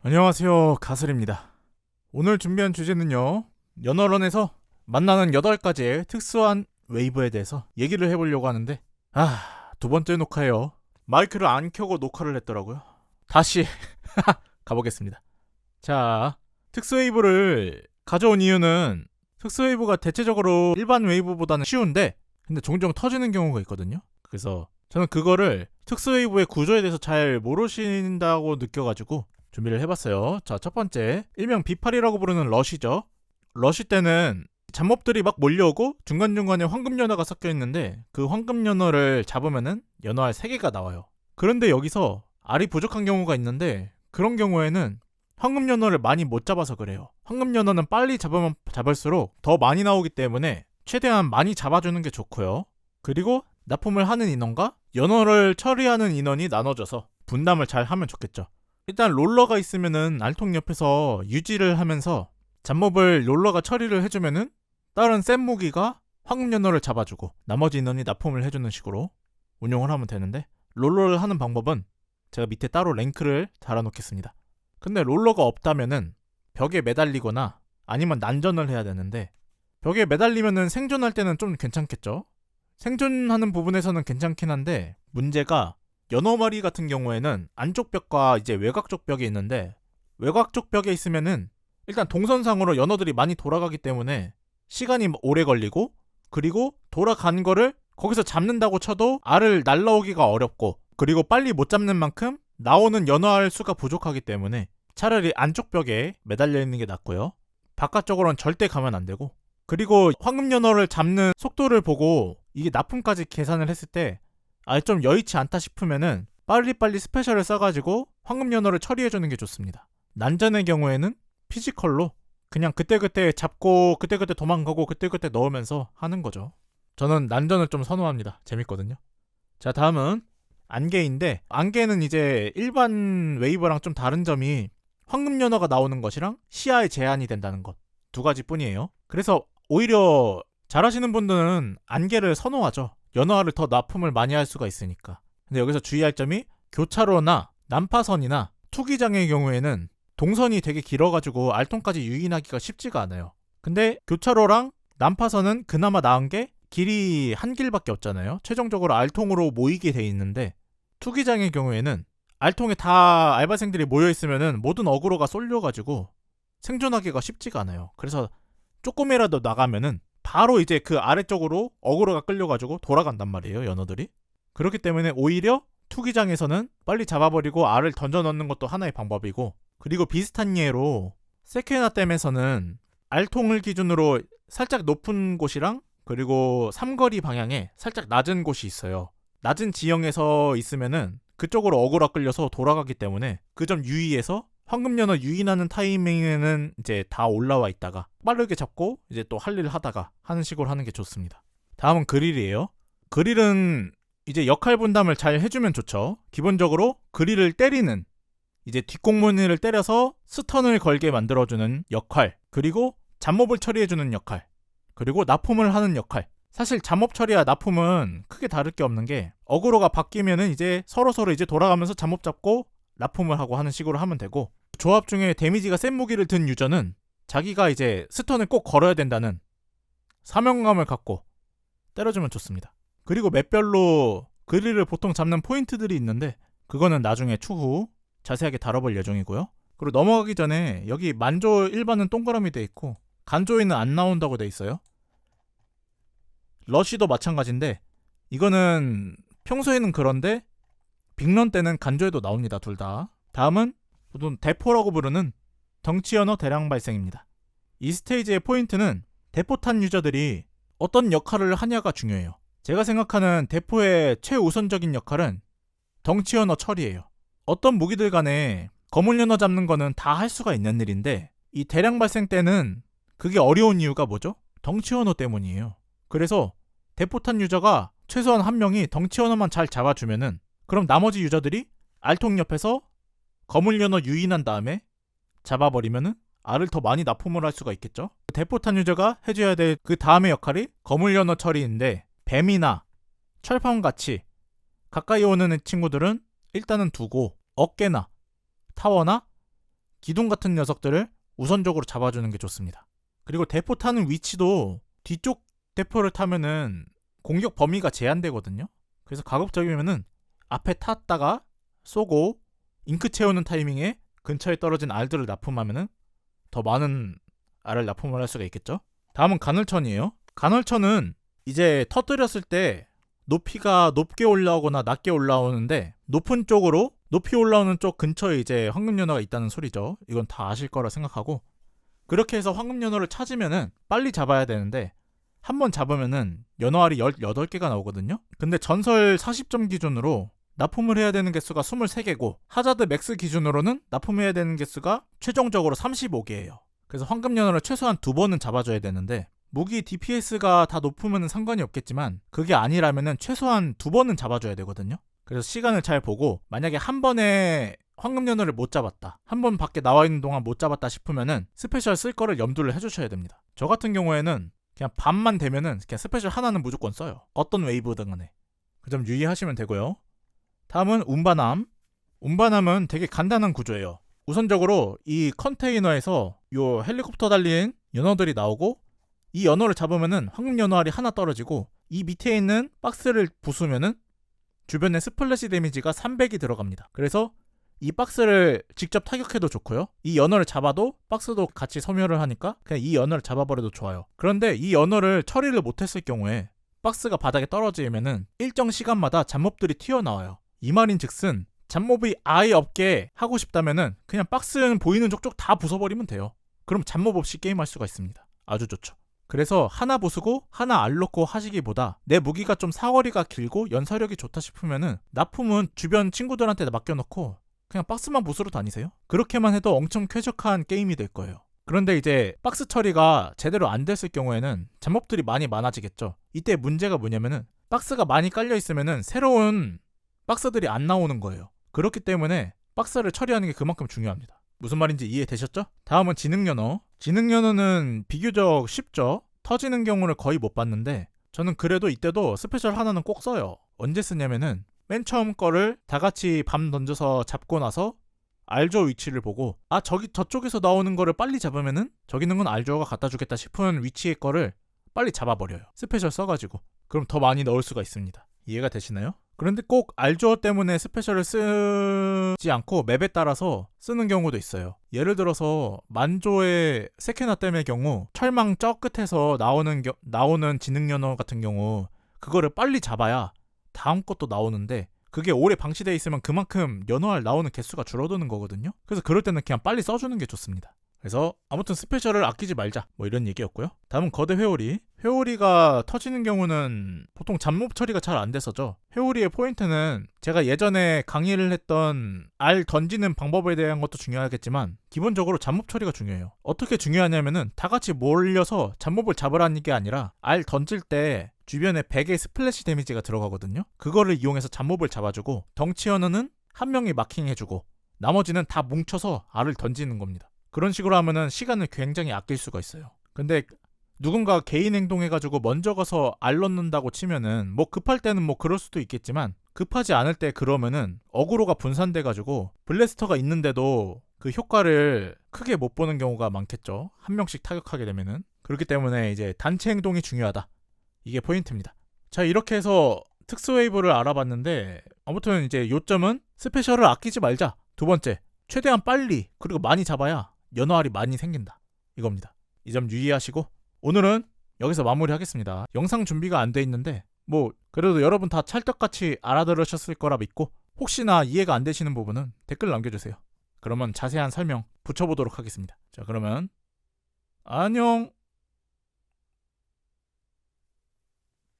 안녕하세요. 가슬입니다. 오늘 준비한 주제는요. 연어런에서 만나는 8가지의 특수한 웨이브에 대해서 얘기를 해보려고 하는데 아, 두 번째 녹화예요. 마이크를 안 켜고 녹화를 했더라고요. 다시 가보겠습니다. 자, 특수 웨이브를 가져온 이유는 특수 웨이브가 대체적으로 일반 웨이브보다는 쉬운데 근데 종종 터지는 경우가 있거든요. 그래서 저는 그거를 특수 웨이브의 구조에 대해서 잘 모르신다고 느껴가지고 준비를 해봤어요. 자, 첫 번째 일명 비팔이라고 부르는 러시죠. 러시 때는 잡몹들이 막 몰려오고 중간중간에 황금 연어가 섞여 있는데 그 황금 연어를 잡으면은 연어알 3개가 나와요. 그런데 여기서 알이 부족한 경우가 있는데 그런 경우에는 황금 연어를 많이 못 잡아서 그래요. 황금 연어는 빨리 잡으면 잡을수록 더 많이 나오기 때문에 최대한 많이 잡아주는 게 좋고요. 그리고 납품을 하는 인원과 연어를 처리하는 인원이 나눠져서 분담을 잘 하면 좋겠죠. 일단 롤러가 있으면은 알통 옆에서 유지를 하면서 잡몹을 롤러가 처리를 해주면은 다른 센 무기가 황금 연어를 잡아주고 나머지 인원이 납품을 해주는 식으로 운용을 하면 되는데 롤러를 하는 방법은 제가 밑에 따로 랭크를 달아놓겠습니다. 근데 롤러가 없다면은 벽에 매달리거나 아니면 난전을 해야 되는데 벽에 매달리면은 생존할 때는 좀 괜찮겠죠? 생존하는 부분에서는 괜찮긴 한데 문제가 연어마리 같은 경우에는 안쪽 벽과 이제 외곽 쪽 벽이 있는데 외곽 쪽 벽에 있으면은 일단 동선상으로 연어들이 많이 돌아가기 때문에 시간이 오래 걸리고 그리고 돌아간 거를 거기서 잡는다고 쳐도 알을 날라오기가 어렵고 그리고 빨리 못 잡는 만큼 나오는 연어알 수가 부족하기 때문에 차라리 안쪽 벽에 매달려 있는 게 낫고요. 바깥쪽으로는 절대 가면 안 되고 그리고 황금 연어를 잡는 속도를 보고 이게 납품까지 계산을 했을 때 아, 좀 여의치 않다 싶으면은 빨리빨리 스페셜을 써가지고 황금 연어를 처리해주는 게 좋습니다. 난전의 경우에는 피지컬로 그냥 그때그때 잡고 그때그때 도망가고 그때그때 넣으면서 하는 거죠. 저는 난전을 좀 선호합니다. 재밌거든요. 자, 다음은 안개인데 안개는 이제 일반 웨이브랑 좀 다른 점이 황금 연어가 나오는 것이랑 시야에 제한이 된다는 것. 두 가지 뿐이에요. 그래서 오히려 잘하시는 분들은 안개를 선호하죠. 연어알을 더 납품을 많이 할 수가 있으니까. 근데 여기서 주의할 점이 교차로나 난파선이나 투기장의 경우에는 동선이 되게 길어가지고 알통까지 유인하기가 쉽지가 않아요. 근데 교차로랑 난파선은 그나마 나은 게 길이 한 길밖에 없잖아요. 최종적으로 알통으로 모이게 돼 있는데 투기장의 경우에는 알통에 다 알바생들이 모여 있으면은 모든 어그로가 쏠려가지고 생존하기가 쉽지가 않아요. 그래서 조금이라도 나가면은 바로 이제 그 아래쪽으로 어그로가 끌려가지고 돌아간단 말이에요, 연어들이. 그렇기 때문에 오히려 투기장에서는 빨리 잡아버리고 알을 던져 넣는 것도 하나의 방법이고, 그리고 비슷한 예로 세케나 댐에서는 알통을 기준으로 살짝 높은 곳이랑 그리고 삼거리 방향에 살짝 낮은 곳이 있어요. 낮은 지형에서 있으면은 그쪽으로 어그로 끌려서 돌아가기 때문에 그 점 유의해서 황금 연어 유인하는 타이밍에는 이제 다 올라와 있다가 빠르게 잡고 이제 또 할 일을 하다가 하는 식으로 하는 게 좋습니다. 다음은 그릴이에요. 그릴은 이제 역할 분담을 잘 해주면 좋죠. 기본적으로 그릴을 때리는 이제 뒷공무니를 때려서 스턴을 걸게 만들어주는 역할 그리고 잡몹을 처리해주는 역할 그리고 납품을 하는 역할 사실 잡몹 처리와 납품은 크게 다를 게 없는 게 어그로가 바뀌면은 이제 서로서로 이제 돌아가면서 잡몹 잡고 납품을 하고 하는 식으로 하면 되고 조합 중에 데미지가 센 무기를 든 유저는 자기가 이제 스턴을 꼭 걸어야 된다는 사명감을 갖고 때려주면 좋습니다. 그리고 맵별로 그릴을 보통 잡는 포인트들이 있는데 그거는 나중에 추후 자세하게 다뤄볼 예정이고요. 그리고 넘어가기 전에 여기 만조 일반은 동그라미 돼 있고 간조에는 안 나온다고 돼 있어요. 러쉬도 마찬가지인데 이거는 평소에는 그런데 빅런 때는 간조에도 나옵니다. 둘 다. 다음은 보통 대포라고 부르는 덩치 언어 대량 발생입니다. 이 스테이지의 포인트는 대포탄 유저들이 어떤 역할을 하냐가 중요해요. 제가 생각하는 대포의 최우선적인 역할은 덩치 언어 처리예요. 어떤 무기들 간에 거물 연어 잡는 거는 다 할 수가 있는 일인데 이 대량 발생 때는 그게 어려운 이유가 뭐죠? 덩치 언어 때문이에요. 그래서 대포탄 유저가 최소한 한 명이 덩치 언어만 잘 잡아주면은 그럼 나머지 유저들이 알통 옆에서 거물 연어 유인한 다음에 잡아버리면은 알을 더 많이 납품을 할 수가 있겠죠. 대포탄 유저가 해줘야 될 그 다음의 역할이 거물 연어 처리인데 뱀이나 철판 같이 가까이 오는 친구들은 일단은 두고 어깨나 타워나 기둥 같은 녀석들을 우선적으로 잡아주는 게 좋습니다. 그리고 대포 타는 위치도 뒤쪽 대포를 타면은 공격 범위가 제한되거든요. 그래서 가급적이면은 앞에 탔다가 쏘고 잉크 채우는 타이밍에 근처에 떨어진 알들을 납품하면은 더 많은 알을 납품을 할 수가 있겠죠. 다음은 간헐천이에요. 간헐천은 이제 터뜨렸을 때 높이가 높게 올라오거나 낮게 올라오는데 높은 쪽으로 높이 올라오는 쪽 근처에 이제 황금연어가 있다는 소리죠. 이건 다 아실 거라 생각하고 그렇게 해서 황금연어를 찾으면은 빨리 잡아야 되는데 한 번 잡으면은 연어알이 18개가 나오거든요. 근데 전설 40점 기준으로 납품을 해야 되는 개수가 23개고 하자드 맥스 기준으로는 납품해야 되는 개수가 최종적으로 35개예요. 그래서 황금 연어를 최소한 두 번은 잡아줘야 되는데 무기 DPS가 다 높으면 상관이 없겠지만 그게 아니라면은 최소한 두 번은 잡아줘야 되거든요. 그래서 시간을 잘 보고 만약에 한 번에 황금 연어를 못 잡았다. 한 번 밖에 나와 있는 동안 못 잡았다 싶으면은 스페셜 쓸 거를 염두를 해주셔야 됩니다. 저 같은 경우에는 그냥 밤만 되면은 그냥 스페셜 하나는 무조건 써요. 어떤 웨이브든 간에. 그 점 유의하시면 되고요. 다음은 운반함. 운반함은 되게 간단한 구조예요. 우선적으로 이 컨테이너에서 요 헬리콥터 달린 연어들이 나오고 이 연어를 잡으면은 황금 연어알이 하나 떨어지고 이 밑에 있는 박스를 부수면은 주변에 스플래시 데미지가 300이 들어갑니다. 그래서 이 박스를 직접 타격해도 좋고요. 이 연어를 잡아도 박스도 같이 섬유를 하니까 그냥 이 연어를 잡아버려도 좋아요. 그런데 이 연어를 처리를 못했을 경우에 박스가 바닥에 떨어지면은 일정 시간마다 잡몹들이 튀어나와요. 이 말인즉슨 잡몹이 아예 없게 하고 싶다면은 그냥 박스는 보이는 족족 다 부숴버리면 돼요. 그럼 잡몹 없이 게임할 수가 있습니다. 아주 좋죠. 그래서 하나 부수고 하나 알 놓고 하시기보다 내 무기가 좀 사거리가 길고 연사력이 좋다 싶으면은 납품은 주변 친구들한테 맡겨놓고 그냥 박스만 부수러 다니세요. 그렇게만 해도 엄청 쾌적한 게임이 될 거예요. 그런데 이제 박스 처리가 제대로 안 됐을 경우에는 잡몹들이 많이 많아지겠죠. 이때 문제가 뭐냐면은 박스가 많이 깔려 있으면은 새로운 박스들이 안 나오는 거예요. 그렇기 때문에 박스를 처리하는 게 그만큼 중요합니다. 무슨 말인지 이해되셨죠? 다음은 지능연어. 지능연어는 비교적 쉽죠? 터지는 경우를 거의 못 봤는데 저는 그래도 이때도 스페셜 하나는 꼭 써요. 언제 쓰냐면은 맨 처음 거를 다 같이 밤 던져서 잡고 나서 알조 위치를 보고 아 저기 저쪽에서 나오는 거를 빨리 잡으면은 저기 있는 건 알조가 갖다 주겠다 싶은 위치의 거를 빨리 잡아버려요. 스페셜 써가지고 그럼 더 많이 넣을 수가 있습니다. 이해가 되시나요? 그런데 꼭 알조어 때문에 스페셜을 쓰지 않고 맵에 따라서 쓰는 경우도 있어요. 예를 들어서 만조의 세케나 때문에 경우 철망 저 끝에서 나오는 겨- 나오는 지능 연어 같은 경우 그거를 빨리 잡아야 다음 것도 나오는데 그게 오래 방치돼 있으면 그만큼 연어알 나오는 개수가 줄어드는 거거든요. 그래서 그럴 때는 그냥 빨리 써주는 게 좋습니다. 그래서 아무튼 스페셜을 아끼지 말자 뭐 이런 얘기였고요. 다음은 거대 회오리. 회오리가 터지는 경우는 보통 잡몹 처리가 잘 안 돼서죠. 회오리의 포인트는 제가 예전에 강의를 했던 알 던지는 방법에 대한 것도 중요하겠지만 기본적으로 잡몹 처리가 중요해요. 어떻게 중요하냐면은 다 같이 몰려서 잡몹을 잡으라는 게 아니라 알 던질 때 주변에 100의 스플래시 데미지가 들어가거든요. 그거를 이용해서 잡몹을 잡아주고 덩치 언어는 한 명이 마킹해주고 나머지는 다 뭉쳐서 알을 던지는 겁니다. 그런 식으로 하면은 시간을 굉장히 아낄 수가 있어요. 근데 누군가 개인 행동해가지고 먼저 가서 알 넣는다고 치면은 뭐 급할 때는 뭐 그럴 수도 있겠지만 급하지 않을 때 그러면은 어그로가 분산돼가지고 블래스터가 있는데도 그 효과를 크게 못 보는 경우가 많겠죠. 한 명씩 타격하게 되면은 그렇기 때문에 이제 단체 행동이 중요하다. 이게 포인트입니다. 자 이렇게 해서 특수 웨이브를 알아봤는데 아무튼 이제 요점은 스페셜을 아끼지 말자. 두 번째 최대한 빨리 그리고 많이 잡아야 연어알이 많이 생긴다. 이겁니다. 이 점 유의하시고 오늘은 여기서 마무리하겠습니다. 영상 준비가 안 돼 있는데 뭐 그래도 여러분 다 찰떡같이 알아들으셨을 거라 믿고 혹시나 이해가 안 되시는 부분은 댓글 남겨주세요. 그러면 자세한 설명 붙여보도록 하겠습니다. 자 그러면 안녕.